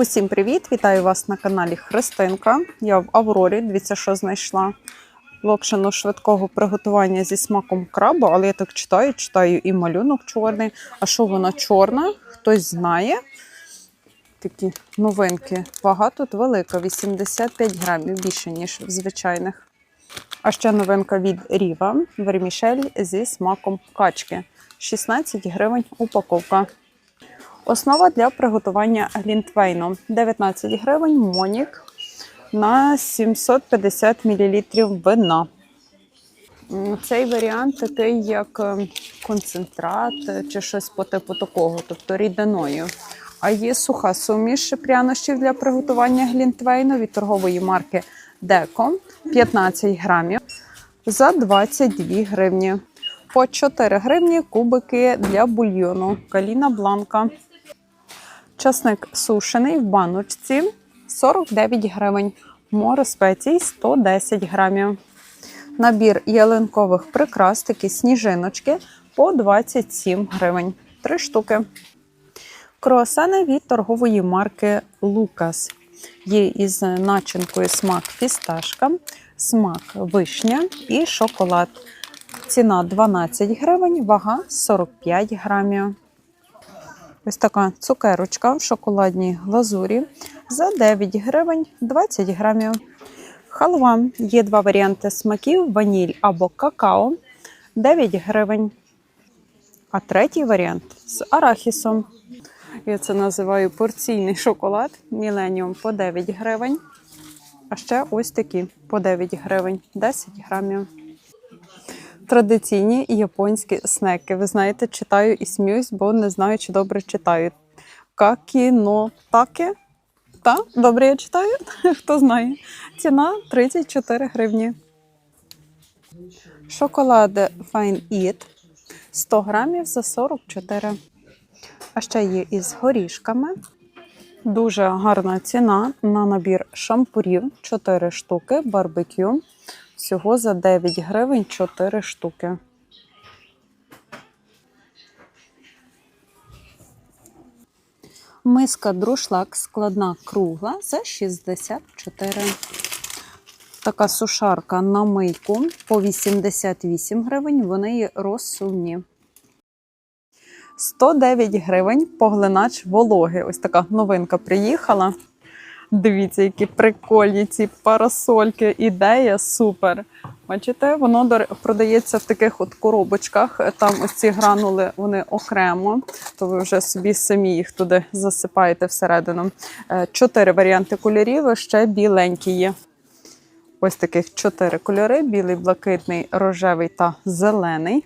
Усім привіт! Вітаю вас на каналі Христинка. Я в Аврорі. Дивіться, що знайшла. Локшину швидкого приготування зі смаком крабу, але я так читаю, читаю і малюнок чорний. А що вона чорна? Хтось знає. Такі новинки. Вага тут велика, 85 грамів, більше, ніж в звичайних. А ще новинка від Ріва вермішель зі смаком качки. 16 гривень упаковка. Основа для приготування глінтвейну 19 гривень, монік на 750 мл вина. Цей варіант такий, як е, концентрат е, чи щось по типу такого, тобто рідиною. А є суха суміш прянощів для приготування глінтвейну від торгової марки Деко 15 грамів за 22 гривні. По 4 гривні кубики для бульйону Каліна Бланка. Часник сушений в баночці 49 гривень. Море спецій 110 грамів. Набір ялинкових прикрас, такі сніжиночки по 27 гривень. Три штуки. Круасани від торгової марки Лукас. Є із начинкою смак фісташка, смак вишня і шоколад. Ціна 12 гривень, вага 45 грамів. Ось така цукерочка в шоколадній глазурі за 9 гривень 20 грамів. Халва. Є два варіанти смаків: ваніль або какао 9 гривень. А третій варіант з арахісом. Я це називаю порційний шоколад Міленіум по 9 гривень. А ще ось такі по 9 гривень 10 грамів. Традиційні японські снеки. Ви знаєте, читаю і сміюсь, бо не знаю, чи добре читаю. Какінотаке. Та, добре я читаю? Хто знає. Ціна 34 гривні. Шоколад Fine Eat 100 грамів за 44. А ще є із горішками. Дуже гарна ціна на набір шампурів 4 штуки, барбекю. Всього за 9 гривень 4 штуки. Миска друшлак складна кругла за 64. Така сушарка на мийку по 88 гривень. Вони розсувні. 109 гривень поглинач вологи. Ось така новинка приїхала. Дивіться, які прикольні ці парасольки. Ідея супер. Бачите, воно продається в таких от коробочках. Там ось ці гранули вони окремо, то ви вже собі самі їх туди засипаєте всередину. Е, Чотири варіанти кольорів, ще біленькі є. Ось таких чотири кольори: білий, блакитний, рожевий та зелений.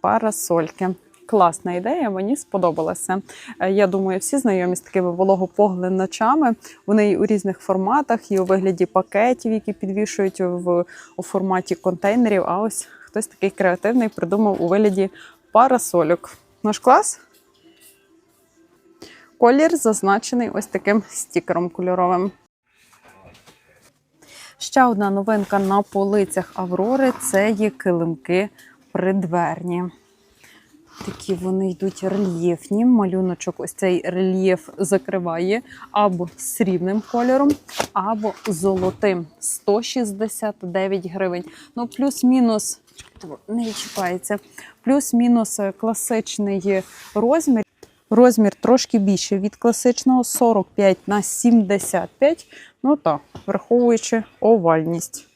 Парасольки. Класна ідея, мені сподобалася. Е, Я думаю, всі знайомі з такими вологопоглиначами. Вони і у різних форматах, і у вигляді пакетів, які підвішують в у форматі контейнерів. А ось хтось такий креативний придумав у вигляді парасольок. Наш клас. Колір зазначений ось таким стікером кольоровим. Ще одна новинка на полицях Аврори це є килимки придверні. Такі вони йдуть рельєфні. Малюночок, ось цей рельєф закриває або срібним кольором, або золотим. 169 гривень. Ну, плюс-мінус не відчіпається. Плюс-мінус е, класичний розмір. Розмір трошки більше від класичного 45 на 75. Ну так, враховуючи овальність.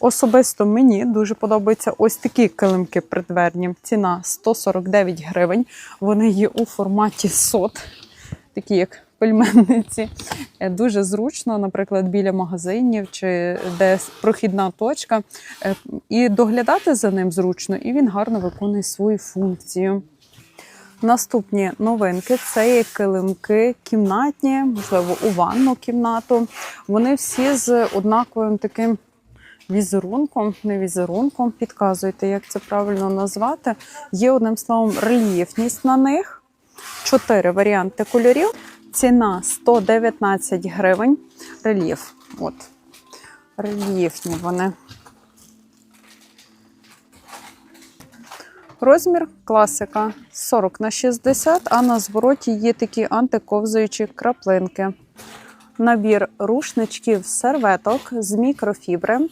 Особисто мені дуже подобаються ось такі килимки придверні. Ціна 149 гривень. Вони є у форматі сот, такі як пельменниці. Е, Дуже зручно, наприклад, біля магазинів чи десь прохідна точка. Е, І доглядати за ним зручно, і він гарно виконує свою функцію. Наступні новинки це є килимки кімнатні, можливо, у ванну кімнату. Вони всі з однаковим таким візерунком, не візерунком, підказуйте, як це правильно назвати. Є одним словом рельєфність на них. Чотири варіанти кольорів. Ціна 119 гривень. Рельєф. От. Рельєфні вони. Розмір класика 40 на 60, а на звороті є такі антиковзуючі краплинки. Набір рушничків серветок з мікрофібри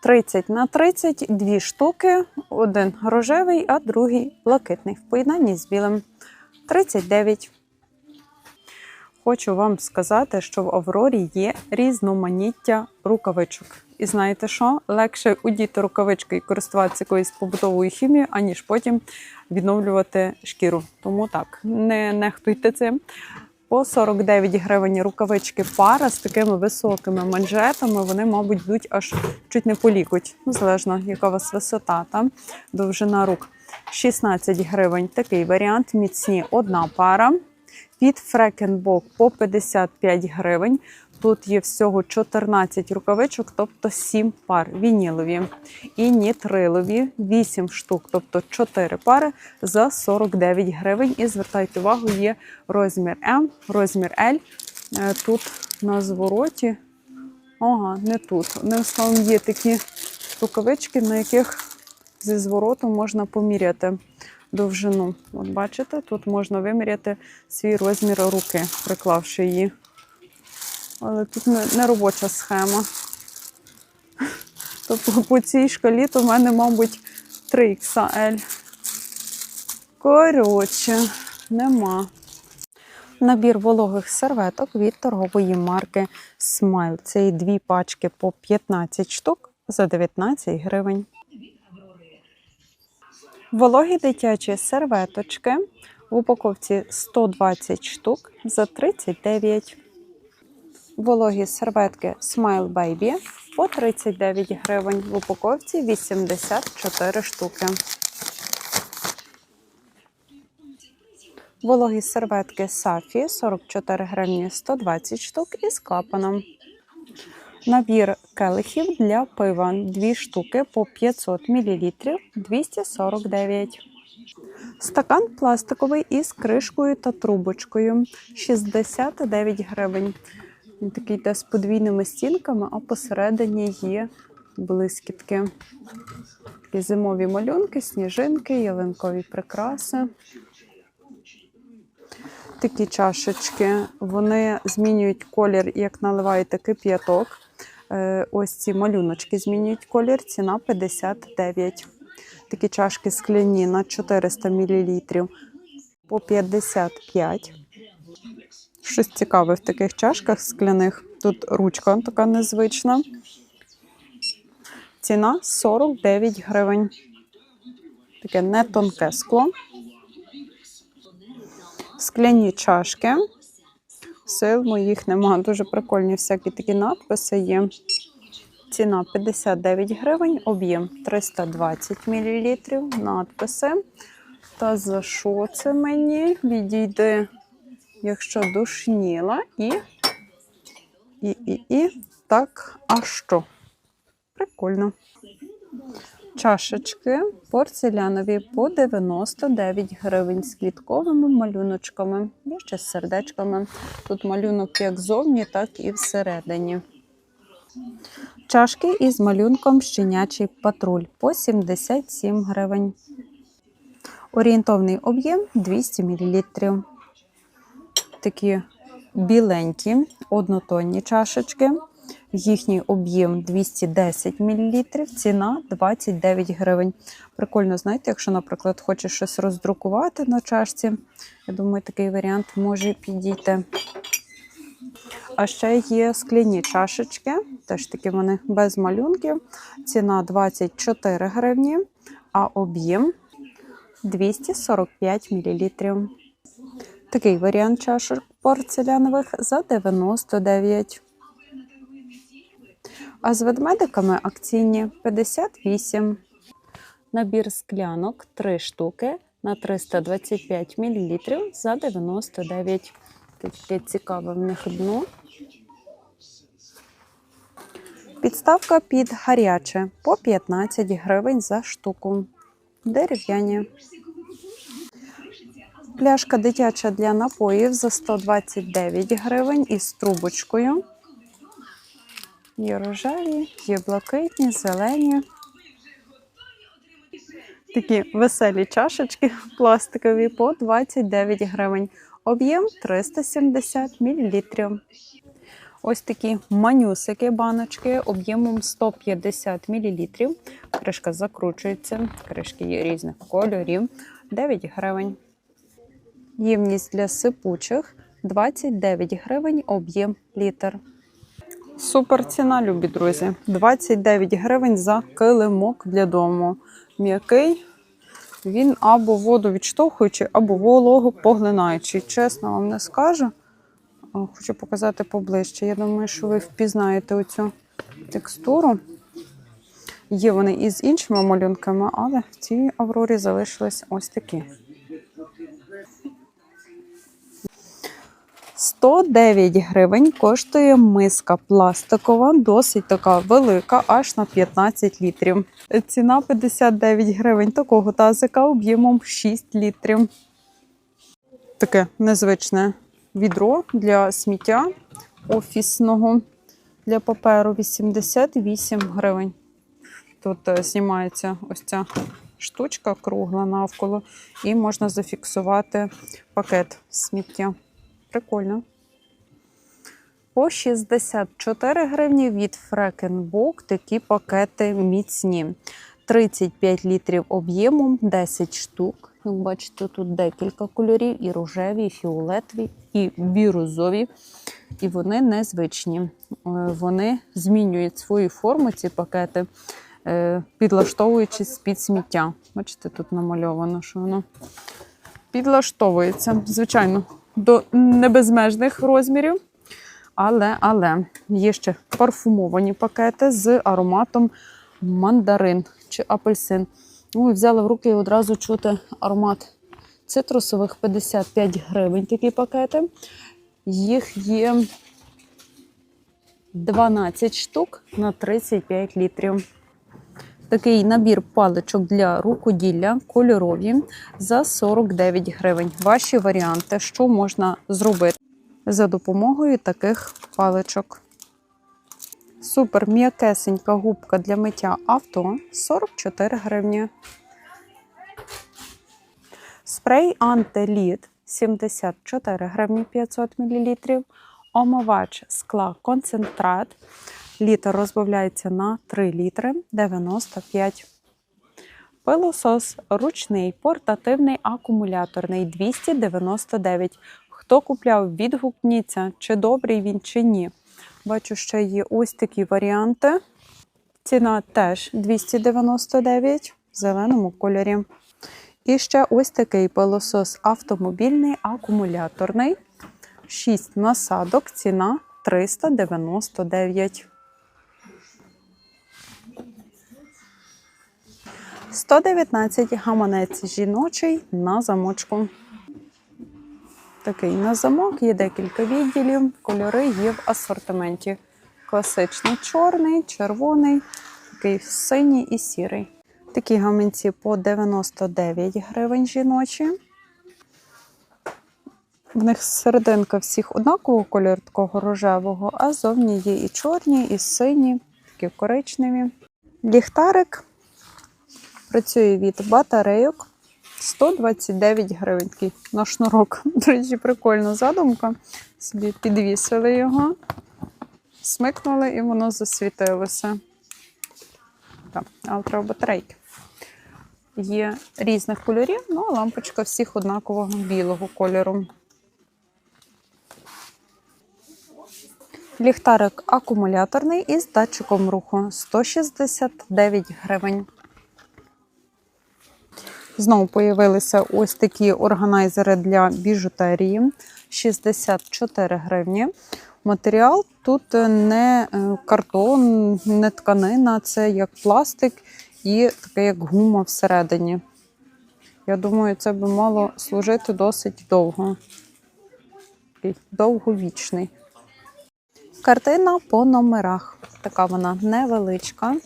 30 на 30, дві штуки, один рожевий, а другий блакитний в поєднанні з білим 39. Хочу вам сказати, що в Аврорі є різноманіття рукавичок. І знаєте що? Легше удіти рукавички і користуватися якоюсь побутовою хімією, аніж потім відновлювати шкіру. Тому так, не нехтуйте цим. По 49 гривень рукавички пара з такими високими манжетами. Вони, мабуть, йдуть аж чуть не полікуть. Ну, залежно, яка у вас висота, там довжина рук. 16 гривень такий варіант. Міцні одна пара. Під фрекенбок по 55 гривень. Тут є всього 14 рукавичок, тобто 7 пар вінілові. І нітрилові 8 штук, тобто 4 пари за 49 гривень. І звертайте увагу, є розмір М, розмір L. Е, Тут на звороті. Ага, не тут. Одним словом, є такі рукавички, на яких зі звороту можна поміряти довжину. От бачите, тут можна виміряти свій розмір руки, приклавши її. Але тут не, не робоча схема. Тобто по цій шкалі то в мене, мабуть, 3XL. Коротше, нема. Набір вологих серветок від торгової марки Smile. Це і дві пачки по 15 штук за 19 гривень. Вологі дитячі серветочки в упаковці 120 штук за 39. Вологі серветки Smile Baby по 39 гривень. В упаковці 84 штуки. Вологі серветки Сафі 44 гривні 120 штук із клапаном. Набір келихів для пива 2 штуки по 500 мл 249. Стакан пластиковий із кришкою та трубочкою 69 гривень. Він такий йде з подвійними стінками, а посередині є блискітки. Такі зимові малюнки, сніжинки, ялинкові прикраси. Такі чашечки, вони змінюють колір, як наливаєте кип'яток. Е, Ось ці малюночки змінюють колір, ціна 59. Такі чашки скляні на 400 мл по 55. Щось цікаве в таких чашках скляних. Тут ручка така незвична. Ціна 49 гривень. Таке не тонке скло. Скляні чашки. Сил моїх нема. Дуже прикольні всякі такі надписи є. Ціна 59 гривень, об'єм 320 мл. Надписи. Та за що це мені? Відійде, якщо душніла, і, і, і, і. Так, а що? Прикольно. Чашечки порцелянові по 99 гривень з квітковими малюночками. Є ще з сердечками. Тут малюнок як зовні, так і всередині. Чашки із малюнком щенячий патруль по 77 гривень. Орієнтовний об'єм 200 мл. Такі біленькі однотонні чашечки. Їхній об'єм 210 мл, ціна 29 гривень. Прикольно, знаєте, якщо, наприклад, хочеш щось роздрукувати на чашці, я думаю, такий варіант може підійти. А ще є скляні чашечки, теж такі вони без малюнків. Ціна 24 гривні, а об'єм 245 мл. Такий варіант чашок порцелянових за 99. А з ведмедиками акційні 58. Набір склянок 3 штуки на 325 мл за 99. Таке цікаве в них дно. Підставка під гаряче по 15 гривень за штуку. Дерев'яні. Пляшка дитяча для напоїв за 129 гривень із трубочкою. Є рожеві, є блакитні, зелені. Такі веселі чашечки пластикові по 29 гривень. Об'єм 370 мл. Ось такі манюсики, баночки об'ємом 150 мл. Кришка закручується, кришки є різних кольорів. 9 гривень. Ємність для сипучих 29 гривень, об'єм літр. Супер ціна, любі друзі. 29 гривень за килимок для дому. М'який. Він або воду відштовхуючий, або вологу поглинаючий. Чесно вам не скажу. Хочу показати поближче. Я думаю, що ви впізнаєте оцю текстуру. Є вони і з іншими малюнками, але в цій аврорі залишились ось такі. 109 гривень коштує миска пластикова, досить така велика, аж на 15 літрів. Ціна 59 гривень такого тазика об'ємом 6 літрів. Таке незвичне відро для сміття офісного для паперу 88 гривень. Тут е, знімається ось ця штучка кругла навколо, і можна зафіксувати пакет сміття. Прикольно. По 64 гривні від Фрекенбок такі пакети міцні. 35 літрів об'ємом, 10 штук. Як бачите, тут декілька кольорів: і рожеві, і фіолетові, і бірузові. І вони незвичні. Е, Вони змінюють свою форму, ці пакети, е, підлаштовуючись під сміття. Бачите, тут намальовано, що воно підлаштовується. Звичайно, до небезмежних розмірів. Але, але є ще парфумовані пакети з ароматом мандарин чи апельсин. Ой, взяла в руки і одразу чути аромат цитрусових 55 гривень такі пакети. Їх є 12 штук на 35 літрів. Такий набір паличок для рукоділля кольорові за 49 гривень. Ваші варіанти, що можна зробити за допомогою таких паличок. Супер м'якесенька губка для миття авто 44 гривні. Спрей антиліт 74 гривні 500 мл. Омивач скла концентрат. Літр розбавляється на 3 літри 95. Пилосос ручний, портативний, акумуляторний 299. Хто купляв, відгукніться, чи добрий він, чи ні. Бачу, ще є ось такі варіанти. Ціна теж 299 в зеленому кольорі. І ще ось такий пилосос автомобільний, акумуляторний. 6 насадок, ціна 399. 119 гаманець жіночий на замочку. Такий на замок, є декілька відділів, кольори є в асортименті. Класичний чорний, червоний, такий синій і сірий. Такі гаманці по 99 гривень жіночі. В них серединка всіх однакового кольору, такого рожевого, а зовні є і чорні, і сині, такі коричневі. Ліхтарик працює від батарейок 129 гривень. На шнурок. До речі, прикольна задумка. Собі підвісили його, смикнули і воно засвітилося. Так, але треба батарейки. Є різних кольорів, ну а лампочка всіх однакового білого кольору. Ліхтарик акумуляторний із датчиком руху 169 гривень. Знову появилися ось такі органайзери для біжутерії 64 гривні. Матеріал тут не е, картон, не тканина, це як пластик і таке як гума всередині. Я думаю, це би мало служити досить довго. Довговічний. Картина по номерах. Така вона невеличка.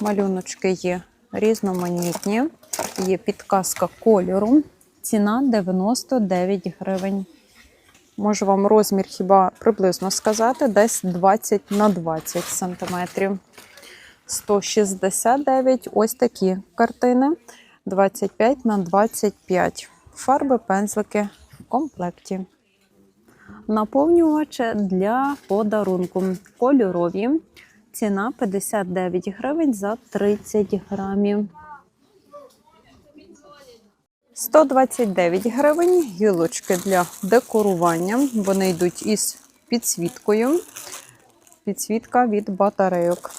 Малюночки є різноманітні. Є підказка кольору. Ціна 99 гривень. Можу вам розмір хіба приблизно сказати, десь 20 на 20 сантиметрів. 169 ось такі картини. 25 на 25. Фарби, пензлики в комплекті. Наповнювачі для подарунку. Кольорові. Ціна 59 гривень за 30 грамів. 129 гривень гілочки для декорування. Вони йдуть із підсвіткою. Підсвітка від батарейок.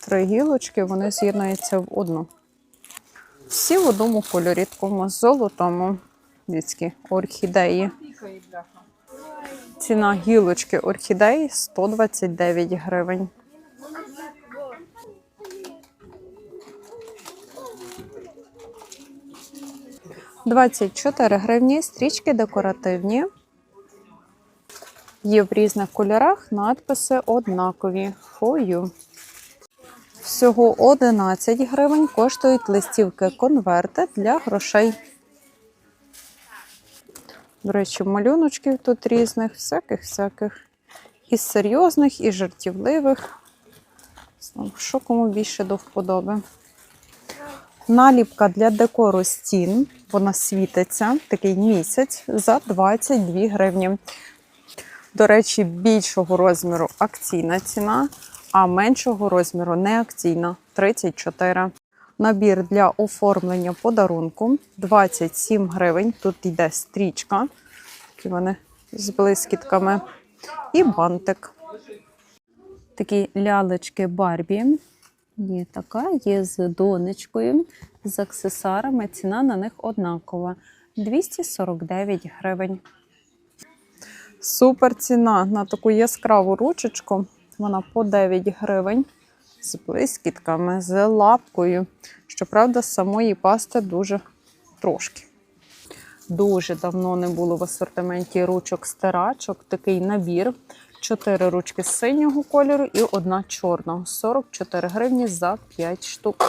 Три гілочки, вони з'єднуються в одну. Всі в одному кольорі, такому золотому. Дітські орхідеї. Ціна гілочки орхідеї 129 гривень. Двадцять чотири гривні, стрічки декоративні. Є в різних кольорах надписи однакові. Фою. Всього 11 гривень коштують листівки конверти для грошей. До речі, малюночків тут різних, всяких-всяких. І серйозних, і жартівливих. Що кому більше до вподоби. Наліпка для декору стін. Вона світиться, такий місяць за 22 гривні. До речі, більшого розміру акційна ціна, а меншого розміру не акційна 34. Набір для оформлення подарунку 27 гривень. Тут йде стрічка, такі вони з блискітками, і бантик. Такі лялечки Барбі. Є така, є з донечкою, з аксесуарами. Ціна на них однакова 249 гривень. Супер ціна на таку яскраву ручечку. Вона по 9 гривень з блискітками, з лапкою. Щоправда, самої пасти дуже трошки. Дуже давно не було в асортименті ручок стирачок. Такий набір. 4 ручки синього кольору і одна чорного. 44 гривні за 5 штук.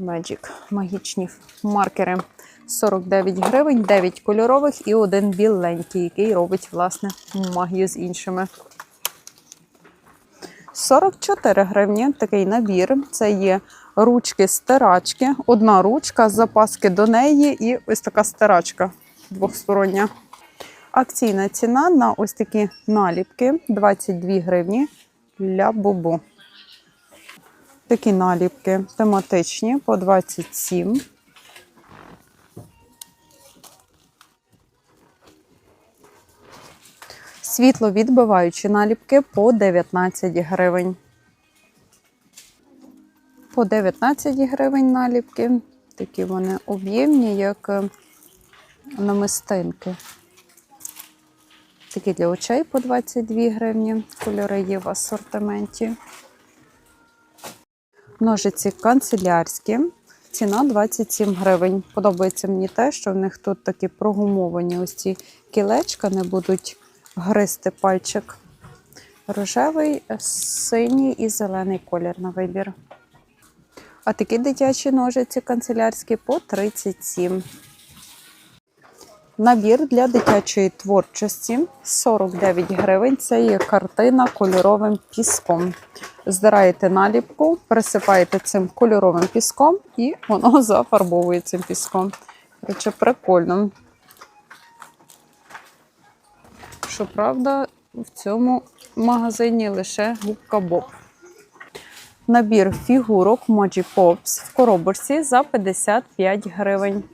Magic. Магічні маркери. 49 гривень, 9 кольорових і один біленький, який робить, власне, магію з іншими. 44 гривні такий набір. Це є ручки-стирачки. Одна ручка, запаски до неї і ось така стирачка двохстороння. Акційна ціна на ось такі наліпки 22 гривні для бубу. Такі наліпки тематичні по 27. Світловідбиваючі наліпки по 19 гривень. По 19 гривень наліпки. Такі вони об'ємні, як намистинки. Такі для очей по 22 гривні. Кольори є в асортименті. Ножиці канцелярські. Ціна 27 гривень. Подобається мені те, що в них тут такі прогумовані ось ці кілечка, не будуть гризти пальчик. Рожевий, синій і зелений колір на вибір. А такі дитячі ножиці канцелярські по 37. Набір для дитячої творчості 49 гривень. Це є картина кольоровим піском. Здираєте наліпку, присипаєте цим кольоровим піском і воно зафарбовує цим піском. Короче, прикольно. Щоправда, в цьому магазині лише губка Боб. Набір фігурок Moji Pops в коробочці за 55 гривень.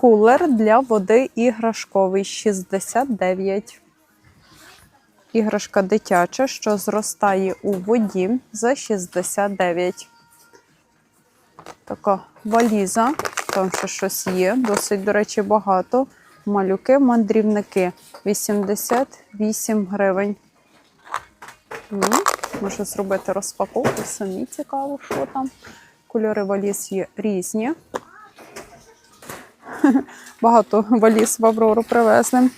Кулер для води іграшковий 69. Іграшка дитяча, що зростає у воді за 69. Така валіза. Там ще щось є. Досить, до речі, багато. Малюки-мандрівники 88 гривень. М, Можу зробити розпаковку, самі цікаво, що там. Кольори валіз є різні. Багато валіз в Аврору привезли.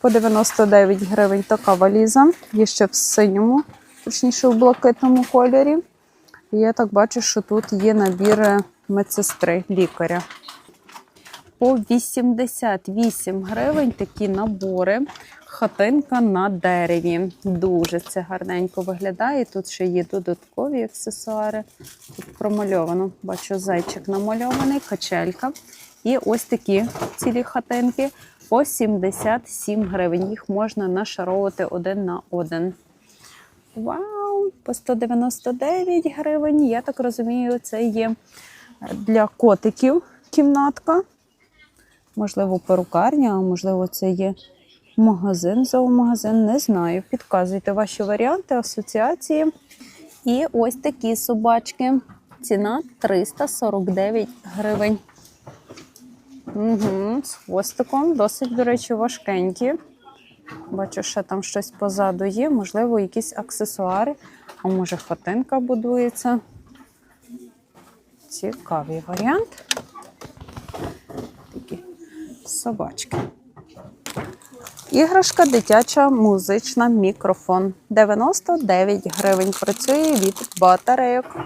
По 99 гривень така валіза. Є ще в синьому, точніше в блакитному кольорі. І я так бачу, що тут є набір медсестри, лікаря. по 88 гривень такі набори. Хатинка на дереві. Дуже це гарненько виглядає. Тут ще є додаткові аксесуари. Тут промальовано. Бачу, зайчик намальований, качелька. І ось такі цілі хатинки по 77 гривень. Їх можна нашаровувати один на один. Вау! По 199 гривень. Я так розумію, це є для котиків кімнатка. Можливо, перукарня, а можливо, це є магазин, зоомагазин. Не знаю. Підказуйте ваші варіанти, асоціації. І ось такі собачки. Ціна 349 гривень. Угу, з хвостиком, досить, до речі, важкенькі. Бачу, ще там щось позаду є, можливо, якісь аксесуари, а може хатинка будується. Цікавий варіант. Такі собачки. Іграшка дитяча музична мікрофон. 99 гривень. Працює від батарейок.